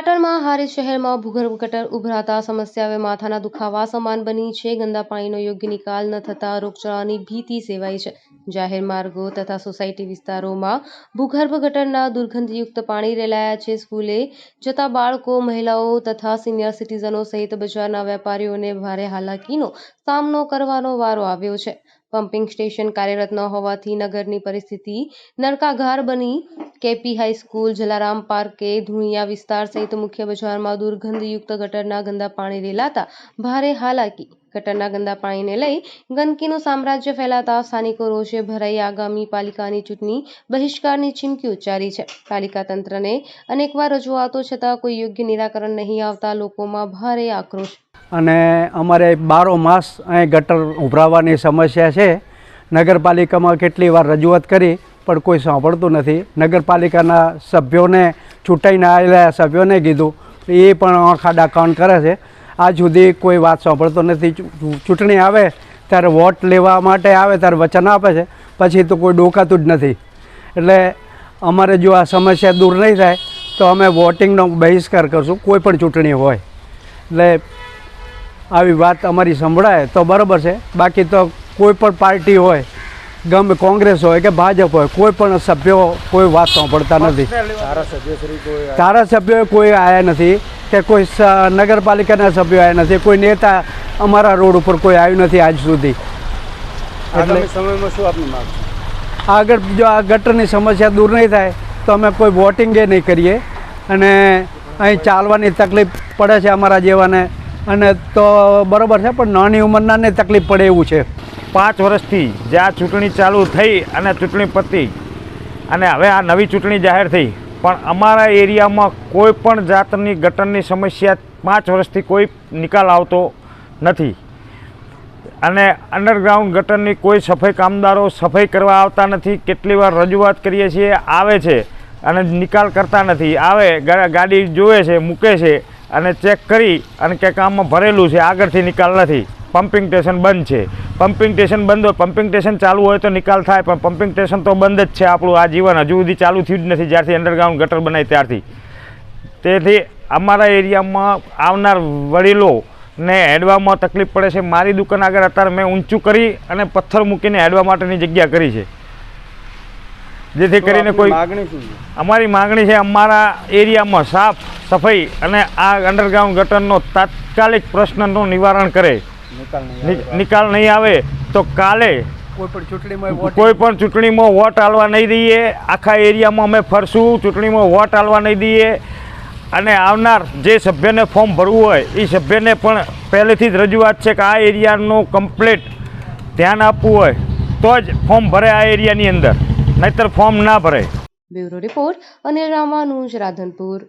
પાટણમાં હારીજ શહેરમાં ભૂગર્ભ ગટર ઉભરાતા સમસ્યા હવે માથાના દુખાવા સમાન બની છે. ગંદા પાણીનો યોગ્ય નિકાલ ન થતા રોગચાળાની ભીતિ સેવાઈ છે. જાહેર માર્ગો તથા સોસાયટી વિસ્તારોમાં ભૂગર્ભ ગટરના દુર્ગંધયુક્ત પાણી રેલાયા છે. સ્કૂલે જતા બાળકો, મહિલાઓ તથા સિનિયર સિટીઝનો સહિત બજારના વેપારીઓને ભારે હાલાકીનો સામનો કરવાનો વારો આવ્યો છે. પમ્પિંગ સ્ટેશન કાર્યરત ન હોવાથી નગરની પરિસ્થિતિ નરકાગાર બની K P high school Jalaram પાર્કે, ધુણિયા વિસ્તાર સહિત મુખ્ય બજારમાં દુર્ગંધયુક્ત ગટરના ગંદા પાણી રેલાતા ભારે હાલાકી. ગટરના ગંદા પાણીને લઈ ગંદકીનું સામ્રાજ્ય ફેલાતા સ્થાનિકો રોષે ભરાઈ આગામી પાલિકાની ચૂંટણી બહિષ્કારની ચીમકી ઉચ્ચારી છે. પાલિકા તંત્રને અનેકવાર રજૂઆતો છતાં કોઈ યોગ્ય નિરાકરણ નહીં આવતા લોકોમાં ભારે આક્રોશ. અને અમારે બારો માસ અહીં ગટર ઉભરાવાની સમસ્યા છે. નગરપાલિકામાં કેટલી વાર રજૂઆત કરી પણ કોઈ સાંભળતું નથી. નગરપાલિકાના સભ્યોને ચૂંટાઈને આવેલા સભ્યોને કીધું. એ પણ આંખા કાન કરે છે. આજ સુધી કોઈ વાત સાંભળતો નથી. ચૂંટણી આવે ત્યારે વોટ લેવા માટે આવે ત્યારે વચન આપે છે. પછી તો કોઈ ડોકાતું જ નથી. એટલે અમારે જો આ સમસ્યા દૂર નહીં થાય, તો અમે વોટિંગનો બહિષ્કાર કરશું. કોઈ પણ ચૂંટણી હોય. એટલે આવી વાત અમારી સંભળાય તો બરાબર છે. બાકી તો કોઈ પણ પાર્ટી હોય ગમે કોંગ્રેસ હોય કે ભાજપ હોય કોઈ પણ સભ્યો કોઈ વાત સાંભળતા નથી. ધારાસભ્યો કોઈ આવ્યા નથી કે કોઈ નગરપાલિકાના સભ્યો આવ્યા નથી કોઈ નેતા અમારા રોડ ઉપર કોઈ આવ્યું નથી આજ સુધી. એટલે સમયમાં શું આપની માંગ આગળ જો આ ગટરની સમસ્યા દૂર નહીં થાય તો અમે કોઈ વોટિંગ એ નહીં કરીએ. અને અહીં ચાલવાની તકલીફ પડે છે અમારા જેવાને. અને તો બરાબર છે પણ નાની ઉંમરનાને તકલીફ પડે એવું છે. પાંચ વર્ષથી જે આ ચૂંટણી ચાલુ થઈ અને ચૂંટણી પતી અને હવે આ નવી ચૂંટણી જાહેર થઈ, પણ અમારા એરિયામાં કોઈ પણ જાતની ગટરની સમસ્યા પાંચ વર્ષથી કોઈ નિકાલ આવતો નથી. અને અંડરગ્રાઉન્ડ ગટરની કોઈ સફાઈ કામદારો સફાઈ કરવા આવતા નથી, કેટલી વાર રજૂઆત કરીએ છીએ, આવે છે અને નિકાલ કરતા નથી. આવે ગાડી જોવે છે, મૂકે છે અને ચેક કરી અને કે કામમાં ભરેલું છે, આગળથી નિકાલ નથી. પમ્પિંગ સ્ટેશન બંધ છે. પમ્પિંગ સ્ટેશન બંધ હોય પમ્પિંગ સ્ટેશન ચાલુ હોય તો નિકાલ થાય પણ પમ્પિંગ સ્ટેશન તો બંધ જ છે આપણું આ જીવન. હજુ સુધી ચાલુ થયું જ નથી જ્યારથી અંડરગ્રાઉન્ડ ગટર બનાવી ત્યારથી. તેથી અમારા એરિયામાં આવનાર વડીલો ને હેડવામાં તકલીફ પડે છે. મારી દુકાન આગળ અત્યારે મેં ઊંચું કરી અને પથ્થર મૂકીને હેડવા માટેની જગ્યા કરી છે. જેથી કરીને કોઈ માગણી અમારી માગણી છે અમારા એરિયામાં સાફ સફાઈ અને આ અંડરગ્રાઉન્ડ ગટરનો તાત્કાલિક પ્રશ્નનું નિવારણ કરે. નિકાલ નહીં આવે. તો કાલે કોઈ પણ ચૂંટણીમાં વોટ આલવા નહીં દઈએ. આખા એરિયામાં અમે ફરશું ચૂંટણીમાં વોટ આલવા નહીં દઈએ. અને આવનાર જે સભ્યને ફોર્મ ભરવું હોય એ સભ્યને પણ પહેલેથી જ રજૂઆત છે કે આ એરિયાનું કમ્પ્લેટ ધ્યાન આપવું હોય તો જ ફોર્મ ભરે આ એરિયાની અંદર. નહીતર ફોર્મ ના ભરે બ્યુરો રિપોર્ટ અનિલ રામાનુજ રાધનપુર.